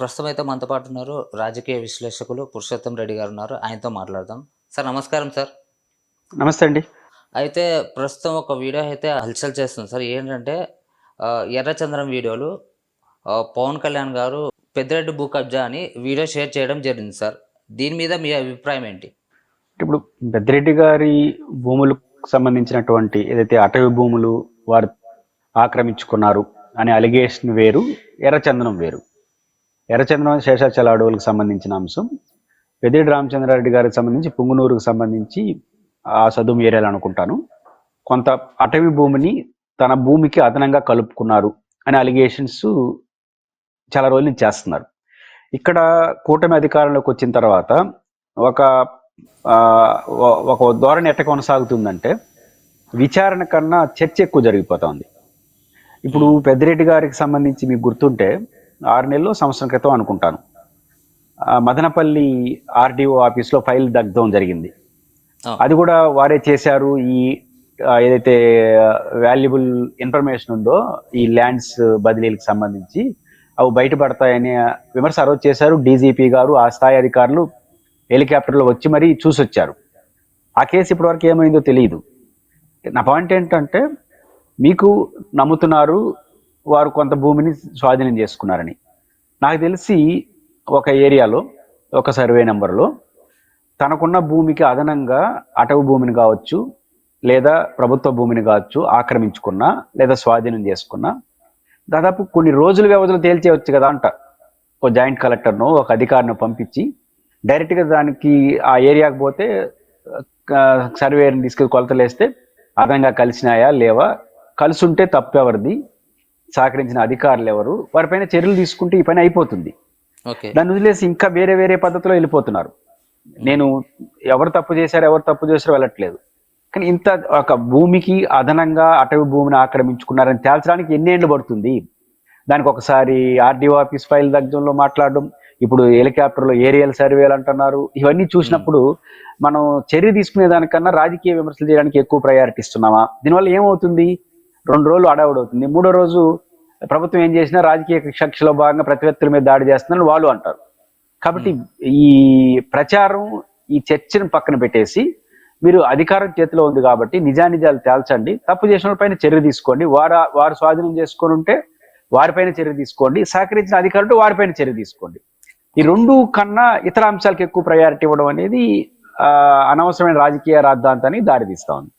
ప్రస్తుతం అయితే మనతో పాటు ఉన్నారు రాజకీయ విశ్లేషకులు పురుషోత్తం రెడ్డి గారు ఉన్నారు. ఆయనతో మాట్లాడదాం. సార్ నమస్కారం సార్. నమస్తే అండి. అయితే ప్రస్తుతం ఒక వీడియో అయితే హల్చల్ చేస్తుంది సార్. ఏంటంటే ఎర్రచంద్రం వీడియోలు పవన్ కళ్యాణ్ గారు పెద్దిరెడ్డి భూ కబ్జా అని వీడియో షేర్ చేయడం జరిగింది సార్. దీని మీద మీ అభిప్రాయం ఏంటి? ఇప్పుడు పెద్దిరెడ్డి గారి భూములకు సంబంధించినటువంటి ఏదైతే అటవీ భూములు వారు ఆక్రమించుకున్నారు అనే అలిగేషన్ వేరు ఎర్రచందనం వేరు. ఎర్రచంద్రం శేషాచల అడవులకు సంబంధించిన అంశం. పెద్దిరెడ్డి రామచంద్రారెడ్డి గారికి సంబంధించి పుంగునూరుకు సంబంధించి ఆ చదువు ఏరియాలు అనుకుంటాను. కొంత అటవీ భూమిని తన భూమికి అదనంగా కలుపుకున్నారు అనే అలిగేషన్స్ చాలా రోజుల నుంచి చేస్తున్నారు. ఇక్కడ కూటమి అధికారంలోకి వచ్చిన తర్వాత ఒక ఒక ధోరణి ఎట్ట కొనసాగుతుందంటే విచారణ కన్నా చర్చ ఎక్కువ జరిగిపోతుంది ఇప్పుడు పెద్దిరెడ్డి గారికి సంబంధించి మీకు గుర్తుంటే ఆరు నెలలు సంవత్సరం క్రితం అనుకుంటాను. మదనపల్లి ఆర్డీఓ ఆఫీస్లో ఫైల్ దగ్ధం జరిగింది. అది కూడా వారే చేశారు. ఈ ఏదైతే వాల్యుబుల్ ఇన్ఫర్మేషన్ ఉందో ఈ ల్యాండ్స్ బదిలీలకు సంబంధించి అవి బయటపడతాయనే విమర్శ ఆ రోజు చేశారు. డీజీపీ గారు ఆ స్థాయి అధికారులు హెలికాప్టర్లో వచ్చి మరీ చూసొచ్చారు. ఆ కేసు ఇప్పటివరకు ఏమైందో తెలియదు నా పాయింట్ ఏంటంటే మీకు నమ్ముతున్నారు వారు కొంత భూమిని స్వాధీనం చేసుకున్నారని. నాకు తెలిసి ఒక ఏరియాలో ఒక సర్వే నెంబర్లో తనకున్న భూమికి అదనంగా అటవు భూమిని కావచ్చు లేదా ప్రభుత్వ భూమిని కావచ్చు ఆక్రమించుకున్నా లేదా స్వాధీనం చేసుకున్నా దాదాపు కొన్ని రోజుల వ్యవధిలో తేల్చేయవచ్చు కదా అంట. ఒక జాయింట్ కలెక్టర్ను ఒక అధికారిని పంపించి డైరెక్ట్గా దానికి ఆ ఏరియాకి పోతే సర్వేని తీసుకెళ్ళి కొలతలు వేస్తే అదనంగా కలిసినాయా లేవా? కలిసి ఉంటే తప్పెవరిది? సహకరించిన అధికారులు ఎవరు వారిపైన చర్యలు తీసుకుంటే ఈ పని అయిపోతుంది. దాన్ని వదిలేసి ఇంకా వేరే వేరే పద్ధతిలో వెళ్ళిపోతున్నారు. నేను ఎవరు తప్పు చేశారు ఎవరు తప్పు చేశారో వెళ్ళట్లేదు. కానీ ఇంత ఒక భూమికి అదనంగా అటవీ భూమిని ఆక్రమించుకున్నారని తేల్చడానికి ఎన్ని ఏళ్ళు పడుతుంది? దానికి ఒకసారి ఆర్డీఓ ఆఫీస్ ఫైల్ దగ్గరలో మాట్లాడడం ఇప్పుడు హెలికాప్టర్లో ఏరియల్ సర్వేలు అంటున్నారు. ఇవన్నీ చూసినప్పుడు మనం చర్య తీసుకునే దానికన్నా రాజకీయ విమర్శలు చేయడానికి ఎక్కువ ప్రయారిటీ ఇస్తున్నామా? దీనివల్ల ఏమవుతుంది? రెండు రోజులు అడావుడు అవుతుంది. మూడో రోజు ప్రభుత్వం ఏం చేసినా రాజకీయ కక్షలో భాగంగా ప్రతిపత్తుల మీద దాడి చేస్తున్నారని వాళ్ళు అంటారు. కాబట్టి ఈ ప్రచారం ఈ చర్చను పక్కన పెట్టేసి మీరు అధికారం చేతిలో ఉంది కాబట్టి నిజానిజాలు తేల్చండి. తప్పు చేసిన పైన చర్య తీసుకోండి. వారు వారు స్వాధీనం చేసుకొని ఉంటే వారిపైన చర్య తీసుకోండి. సహకరించిన అధికారులు వారిపైన చర్య తీసుకోండి. ఈ రెండు కన్నా ఇతర అంశాలకు ఎక్కువ ప్రయారిటీ ఇవ్వడం అనేది అనవసరమైన రాజకీయ రాద్ధాంతానికి దారితీస్తా ఉంది.